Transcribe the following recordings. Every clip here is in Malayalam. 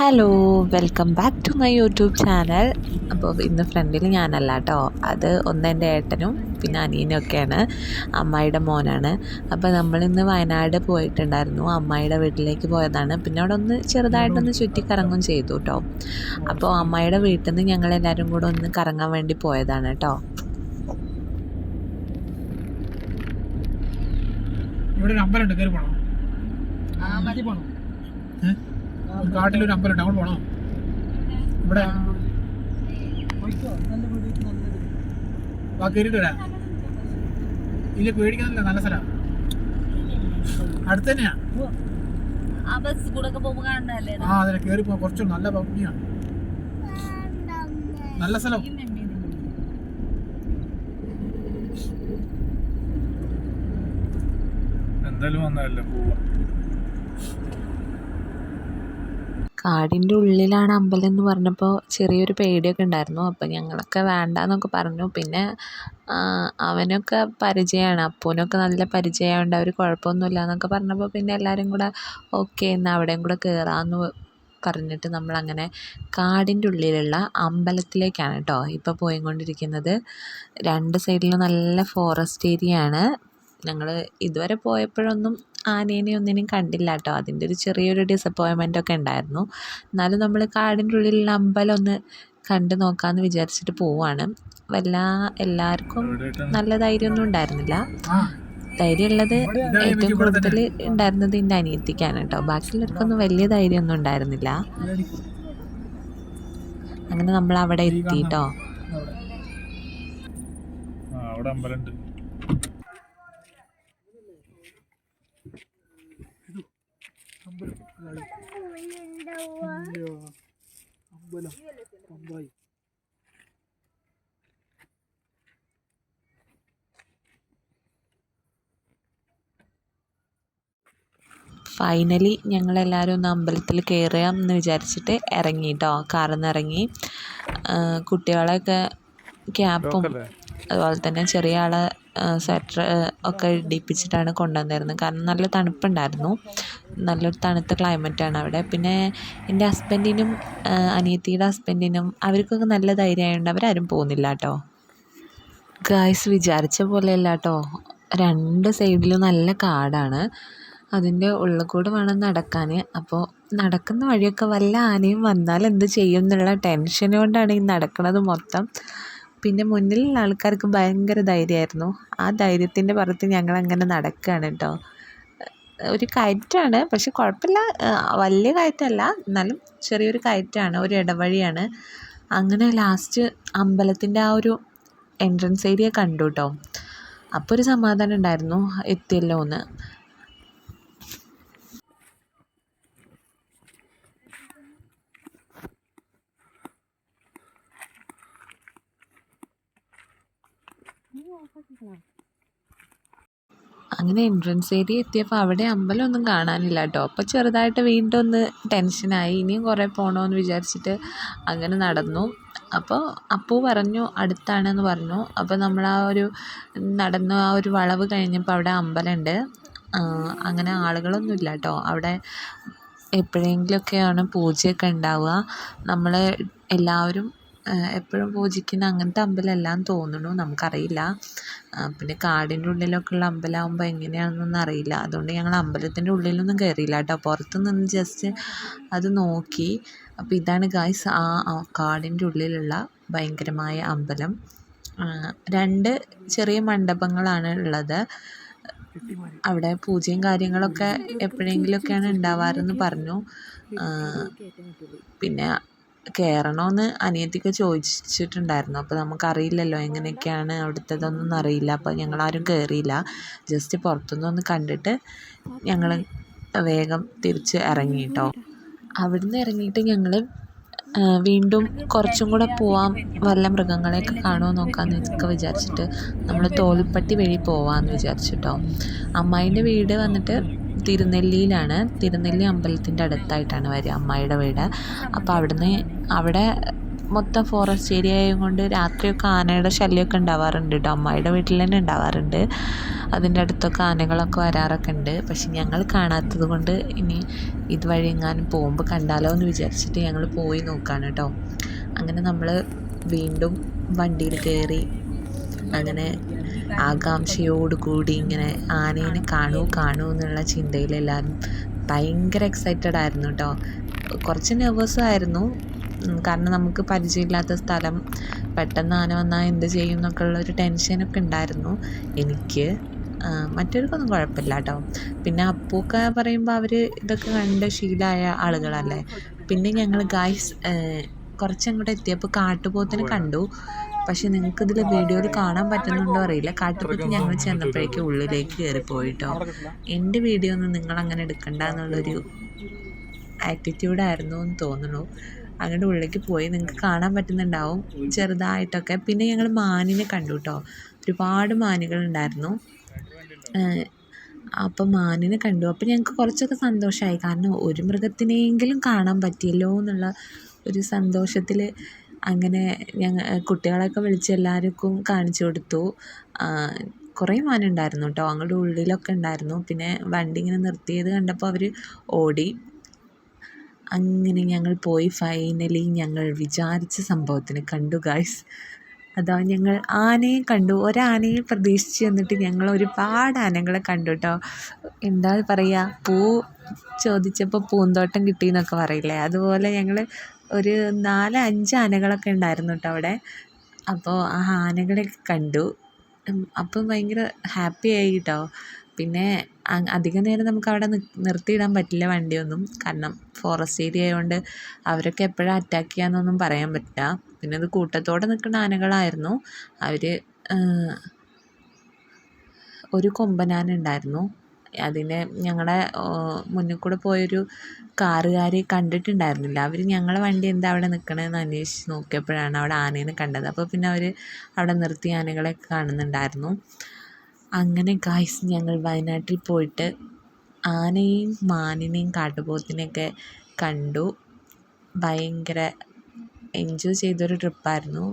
Hello welcome back to my YouTube channel അപ്പോൾ ഇന്ന് ഫ്രണ്ടിൽ ഞാനല്ല കേട്ടോ അത് ഒന്ന് എന്റെ ഏട്ടനും പിന്നെ അനിയനും ഒക്കെയാണ്. അമ്മായിയുടെ മോനാണ്. അപ്പോൾ നമ്മളിന്ന് വയനാട് പോയിട്ടുണ്ടായിരുന്നു. അമ്മായിയുടെ വീട്ടിലേക്ക് പോയതാണ്. പിന്നെ അവിടെ ഒന്ന് ചെറുതായിട്ടൊന്ന് ചുറ്റിക്കറങ്ങും ചെയ്തു കേട്ടോ അപ്പോൾ അമ്മായിയുടെ വീട്ടിൽ നിന്ന് ഞങ്ങളെല്ലാവരും കൂടെ ഒന്ന് കറങ്ങാൻ വേണ്ടി പോയതാണ് കേട്ടോ ഇവിടെ ഒരു അമ്പലമുണ്ട്. കയറി പോണോ. മതി. പോണം. ഏ? ഒരു കാട്ടിലൊരു അമ്പലം അങ്ങോട്ട് പോണോ. ഇവിടെ. പോയിക്കോ നല്ല വീട് നല്ലത് വാ കയറിയിട്ട് വരാം. ഇല്ല പേടിക്കുന്നില്ല നല്ല സ്ഥലം. അടുത്ത് തന്നെയാ. ആ ബസ് കൂടെ പോകുമ്പോ കാണണ്ടല്ലേ ആ അതിനെ കേറി പോ കുറച്ച് നല്ല ഭംഗിയാ. നല്ല സ്ഥലം. എന്തായാലും വന്നതല്ലേ പോവാ. കാടിന്റെ ഉള്ളിലാണ് അമ്പലം എന്ന് പറഞ്ഞപ്പോൾ ചെറിയൊരു പേടിയൊക്കെ ഉണ്ടായിരുന്നു. അപ്പോൾ ഞങ്ങളൊക്കെ വേണ്ടാന്നൊക്കെ പറഞ്ഞു. പിന്നെ അവനൊക്കെ പരിചയമാണ് അപ്പൂനൊക്കെ നല്ല പരിചയമുണ്ട് അവർ കുഴപ്പമൊന്നുമില്ല എന്നൊക്കെ പറഞ്ഞപ്പോൾ പിന്നെ എല്ലാവരും കൂടെ ഓക്കെ എന്നാൽ അവിടെയും കൂടെ കയറാമെന്ന് പറഞ്ഞിട്ട് നമ്മളങ്ങനെ കാടിന്റെ ഉള്ളിലുള്ള അമ്പലത്തിലേക്കാണ് കേട്ടോ ഇപ്പോൾ പോയിക്കൊണ്ടിരിക്കുന്നത്. രണ്ട് സൈഡിലും നല്ല ഫോറസ്റ്റ് ഏരിയയാണ്. ഞങ്ങൾ ഇതുവരെ പോയപ്പോഴൊന്നും ആനേനെയും ഒന്നിനും കണ്ടില്ല കേട്ടോ അതിന്റെ ഒരു ചെറിയൊരു ഡിസപ്പോയിൻമെന്റ് ഒക്കെ ഉണ്ടായിരുന്നു. എന്നാലും നമ്മൾ കാടിന്റെ ഉള്ളിലുള്ള അമ്പലം ഒന്ന് കണ്ടു നോക്കാമെന്ന് വിചാരിച്ചിട്ട് പോവാണ്. വല്ല എല്ലാവർക്കും നല്ല ധൈര്യമൊന്നും ഉണ്ടായിരുന്നില്ല. ധൈര്യമുള്ളത് ഏറ്റവും കൂടുതൽ ഉണ്ടായിരുന്നത് എന്റെ അനിയത്തിക്കാണ് കേട്ടോ. ബാക്കിയുള്ളവർക്കൊന്നും വലിയ ധൈര്യമൊന്നും ഉണ്ടായിരുന്നില്ല. അങ്ങനെ നമ്മൾ അവിടെ എത്തി കേട്ടോ അവിടെ. ആ അവിടെ അമ്പലമുണ്ട് അമ്പലം ഇതായി. ഇല്ല. അമ്പലം പമ്പായി ഫൈനലി ഞങ്ങളെല്ലാവരും ഒന്ന് അമ്പലത്തിൽ കയറാം എന്ന് വിചാരിച്ചിട്ട് ഇറങ്ങി. കേട്ടോ കാറിൽ നിന്ന് ഇറങ്ങി കുട്ടികളെയൊക്കെ ക്യാപ്പും അതുപോലെ തന്നെ ചെറിയ ആളെ സ്വെറ്റർ ഒക്കെ ഇടിപ്പിച്ചിട്ടാണ് കൊണ്ടുവന്നിരുന്നത്. കാരണം നല്ല തണുപ്പുണ്ടായിരുന്നു. നല്ലൊരു തണുത്ത ക്ലൈമറ്റാണ് അവിടെ. പിന്നെ എന്റെ ഹസ്ബൻഡിനും അനിയത്തിയുടെ ഹസ്ബൻഡിനും അവർക്കൊക്കെ നല്ല ധൈര്യമായതുകൊണ്ട് അവരാരും പോകുന്നില്ല കേട്ടോ. ഗായ്സ് വിചാരിച്ച പോലെയല്ല കേട്ടോ. രണ്ട് സൈഡിലും നല്ല കാടാണ്. അതിന്റെ ഉള്ളിൽ കൂടെ വേണം നടക്കാൻ അപ്പോൾ നടക്കുന്ന വഴിയൊക്കെ വല്ല ആനയും വന്നാൽ എന്ത് ചെയ്യും എന്നുള്ള ടെൻഷൻ കൊണ്ടാണ് ഈ നടക്കുന്നത് മൊത്തം. പിന്നെ മുന്നിലുള്ള ആൾക്കാർക്ക് ഭയങ്കര ധൈര്യമായിരുന്നു. ആ ധൈര്യത്തിന്റെ പുറത്ത് ഞങ്ങളങ്ങനെ നടക്കുകയാണ് കേട്ടോ. ഒരു കയറ്റമാണ് പക്ഷെ കുഴപ്പമില്ല. വലിയ കയറ്റമല്ല. എന്നാലും ചെറിയൊരു കയറ്റമാണ്. ഒരു ഇടവഴിയാണ്. അങ്ങനെ ലാസ്റ്റ് അമ്പലത്തിന്റെ ആ ഒരു എൻട്രൻസ് ഏരിയ കണ്ടു കേട്ടോ. അപ്പോൾ ഒരു സമാധാനം ഉണ്ടായിരുന്നു. എത്തിയല്ലോ എന്ന്. അങ്ങനെ എൻട്രൻസ് ഏരിയ എത്തിയപ്പോൾ അവിടെ അമ്പലമൊന്നും കാണാനില്ല കേട്ടോ അപ്പോൾ ചെറുതായിട്ട് വീണ്ടും ഒന്ന് ടെൻഷനായി ഇനിയും കുറേ പോകണമെന്ന് വിചാരിച്ചിട്ട് അങ്ങനെ നടന്നു. അപ്പോൾ അപ്പു പറഞ്ഞു അടുത്താണെന്ന് പറഞ്ഞു. അപ്പോൾ നമ്മൾ ആ ഒരു നടന്നു ആ ഒരു വളവ് കഴിഞ്ഞപ്പോൾ അവിടെ അമ്പലമുണ്ട് അങ്ങനെ ആളുകളൊന്നും ഇല്ല കേട്ടോ അവിടെ എപ്പോഴെങ്കിലുമൊക്കെയാണ് പൂജയൊക്കെ ഉണ്ടാവുക. നമ്മൾ എല്ലാവരും എപ്പോഴും പൂജിക്കുന്ന അങ്ങനത്തെ അമ്പലമല്ലാന്ന് തോന്നുന്നു. നമുക്കറിയില്ല. പിന്നെ കാടിന്റെ ഉള്ളിലൊക്കെ ഉള്ള അമ്പലമാകുമ്പോൾ എങ്ങനെയാണെന്നൊന്നും അറിയില്ല. അതുകൊണ്ട് ഞങ്ങൾ അമ്പലത്തിന്റെ ഉള്ളിലൊന്നും കയറിയില്ല കേട്ടോ. പുറത്ത് നിന്ന് ജസ്റ്റ് അത് നോക്കി. അപ്പോൾ ഇതാണ് ഗായ്സ് ആ കാടിന്റെ ഉള്ളിലുള്ള ഭയങ്കരമായ അമ്പലം. രണ്ട് ചെറിയ മണ്ഡപങ്ങളാണ് ഉള്ളത്. അവിടെ പൂജയും കാര്യങ്ങളൊക്കെ എപ്പോഴെങ്കിലുമൊക്കെയാണ് ഉണ്ടാവാറെന്ന് പറഞ്ഞു. പിന്നെ കയറണമെന്ന് അനിയത്തിക്ക് ചോദിച്ചിട്ടുണ്ടായിരുന്നു. അപ്പോൾ നമുക്കറിയില്ലല്ലോ എങ്ങനെയൊക്കെയാണ് അവിടുത്തേതൊന്നും അറിയില്ല. അപ്പോൾ ഞങ്ങളാരും കയറിയില്ല ജസ്റ്റ് പുറത്തുനിന്ന് ഒന്ന് കണ്ടിട്ട് ഞങ്ങൾ വേഗം തിരിച്ച് ഇറങ്ങി കേട്ടോ അവിടുന്ന് ഇറങ്ങിയിട്ട് ഞങ്ങൾ വീണ്ടും കുറച്ചും കൂടെ പോവാം. വല്ല മൃഗങ്ങളെയൊക്കെ കാണുമോ നോക്കാമെന്നൊക്കെ വിചാരിച്ചിട്ട് നമ്മൾ തോൽപ്പട്ടി വഴി പോവാമെന്ന് വിചാരിച്ചിട്ടോ. അമ്മായിന്റെ വീട് വന്നിട്ട് തിരുനെല്ലിയിലാണ്. തിരുനെല്ലി അമ്പലത്തിന്റെ അടുത്തായിട്ടാണ് വരിക അമ്മായിയുടെ വീട്. അപ്പോൾ അവിടുന്ന് അവിടെ മൊത്തം ഫോറസ്റ്റ് ഏരിയ ആയതുകൊണ്ട് രാത്രിയൊക്കെ ആനയുടെ ശല്യമൊക്കെ ഉണ്ടാവാറുണ്ട് കേട്ടോ അമ്മായിയുടെ വീട്ടിൽ തന്നെ ഉണ്ടാവാറുണ്ട്. അതിന്റെ അടുത്തൊക്കെ ആനകളൊക്കെ വരാറൊക്കെ ഉണ്ട്. പക്ഷെ ഞങ്ങൾ കാണാത്തത് കൊണ്ട് ഇനി ഇതുവഴി എങ്ങാനും പോകുമ്പോൾ കണ്ടാലോ എന്ന് വിചാരിച്ചിട്ട് ഞങ്ങൾ പോയി നോക്കുകയാണ് കേട്ടോ അങ്ങനെ നമ്മൾ വീണ്ടും വണ്ടിയിൽ കയറി അങ്ങനെ ആകാംക്ഷയോട് കൂടി ഇങ്ങനെ ആനേനെ കാണൂ കാണൂ എന്നുള്ള ചിന്തയിൽ എല്ലാവരും ഭയങ്കര എക്സൈറ്റഡ് ആയിരുന്നു കേട്ടോ കുറച്ച് നെർവസും ആയിരുന്നു. കാരണം നമുക്ക് പരിചയമില്ലാത്ത സ്ഥലം പെട്ടെന്ന് ആന വന്നാൽ എന്ത് ചെയ്യും എന്നൊക്കെ ഉള്ളൊരു ടെൻഷനൊക്കെ ഉണ്ടായിരുന്നു. എനിക്ക് മറ്റവർക്കൊന്നും കുഴപ്പമില്ല കേട്ടോ പിന്നെ അപ്പൂക്ക പറയുമ്പോൾ അവർ ഇതൊക്കെ കണ്ട് ശീലമായ ആളുകളല്ലേ. പിന്നെ ഞങ്ങൾ ഗായ്സ് കുറച്ചങ്ങോട്ട് എത്തിയപ്പോൾ കാട്ടുപോത്തിനെ കണ്ടു. പക്ഷെ നിങ്ങൾക്ക് ഇതിൽ വീഡിയോയിൽ കാണാൻ പറ്റുന്നുണ്ടോ അറിയില്ല. കാട്ടുപോത്ത് ഞങ്ങൾ ചെന്നപ്പോഴേക്കും ഉള്ളിലേക്ക് കയറിപ്പോയിട്ടോ എന്റെ വീഡിയോ ഒന്നും നിങ്ങൾ അങ്ങനെ എടുക്കണ്ട എന്നുള്ളൊരു ആറ്റിറ്റ്യൂഡായിരുന്നു എന്ന് തോന്നുന്നു. അങ്ങോട്ട് ഉള്ളിലേക്ക് പോയി. നിങ്ങൾക്ക് കാണാൻ പറ്റുന്നുണ്ടാവും ചെറുതായിട്ടൊക്കെ. പിന്നെ ഞങ്ങൾ മാനിനെ കണ്ടു കേട്ടോ ഒരുപാട് മാനുകളുണ്ടായിരുന്നു. ഉണ്ടായിരുന്നു അപ്പം മാനിനെ കണ്ടു. അപ്പം ഞങ്ങൾക്ക് കുറച്ചൊക്കെ സന്തോഷമായി. കാരണം ഒരു മൃഗത്തിനെയെങ്കിലും കാണാൻ പറ്റിയല്ലോ എന്നുള്ള ഒരു സന്തോഷത്തിൽ അങ്ങനെ ഞങ്ങൾ കുട്ടികളെയൊക്കെ വിളിച്ച് എല്ലാവർക്കും കാണിച്ചു കൊടുത്തു. കുറേ മാൻ ഉണ്ടായിരുന്നു കേട്ടോ. അങ്ങോട്ട് ഉള്ളിലൊക്കെ ഉണ്ടായിരുന്നു. പിന്നെ വണ്ടി ഇങ്ങനെ നിർത്തിയത് കണ്ടപ്പോൾ അവർ ഓടി. അങ്ങനെ ഞങ്ങൾ പോയി. ഫൈനലി ഞങ്ങൾ വിചാരിച്ച സംഭവത്തിന് കണ്ടു ഗായ്സ് അതാ ഞങ്ങൾ ആനയെ കണ്ടു. ഒരാനയെ പ്രതീക്ഷിച്ച് വന്നിട്ട് ഞങ്ങൾ ഒരുപാട് ആനകളെ കണ്ടു കേട്ടോ. എന്താ പറയുക പൂ ചോദിച്ചപ്പോൾ പൂന്തോട്ടം കിട്ടിയെന്നൊക്കെ പറയില്ലേ? അതുപോലെ ഞങ്ങൾ ഒരു നാല് അഞ്ച് ആനകളൊക്കെ ഉണ്ടായിരുന്നു കേട്ടോ അവിടെ. അപ്പോൾ ആ ആനകളെയൊക്കെ കണ്ടു. അപ്പം ഭയങ്കര ഹാപ്പി ആയി കേട്ടോ പിന്നെ അധികം നേരം നമുക്ക് അവിടെ നിർത്തിയിടാൻ പറ്റില്ല വണ്ടിയൊന്നും. കാരണം ഫോറസ്റ്റ് ഏരിയ ആയതുകൊണ്ട് അവരൊക്കെ എപ്പോഴാണ് അറ്റാക്ക് ചെയ്യാന്നൊന്നും പറയാൻ പറ്റില്ല. പിന്നെ അത് കൂട്ടത്തോടെ നിൽക്കുന്ന ആനകളായിരുന്നു. അവർ ഒരു കൊമ്പനാന ഉണ്ടായിരുന്നു. അതിനെ ഞങ്ങളുടെ മുന്നിൽ കൂടെ പോയൊരു കാറുകാരെ കണ്ടിട്ടുണ്ടായിരുന്നില്ല. അവർ ഞങ്ങളുടെ വണ്ടി എന്താ അവിടെ നിൽക്കണതെന്ന് അന്വേഷിച്ച് നോക്കിയപ്പോഴാണ് അവിടെ ആനേനെ കണ്ടത്. അപ്പോൾ പിന്നെ അവർ അവിടെ നിർത്തി ആനകളെ കാണുന്നുണ്ടായിരുന്നു. അങ്ങനെ ഗായ്സ് ഞങ്ങൾ വയനാട്ടിൽ പോയിട്ട് ആനയെയും മാനിനെയും കാട്ടുപോത്തിനെയൊക്കെ കണ്ടു. ഭയങ്കര എൻജോയ് ചെയ്തൊരു ട്രിപ്പായിരുന്നു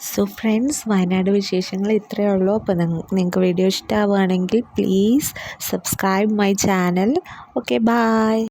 സോ ഫ്രണ്ട്സ് വയനാട് വിശേഷങ്ങൾ ഇത്രയേ ഉള്ളൂ. അപ്പോൾ നിങ്ങൾക്ക് വീഡിയോ ഇഷ്ടമാവുകയാണെങ്കിൽ please subscribe my channel okay bye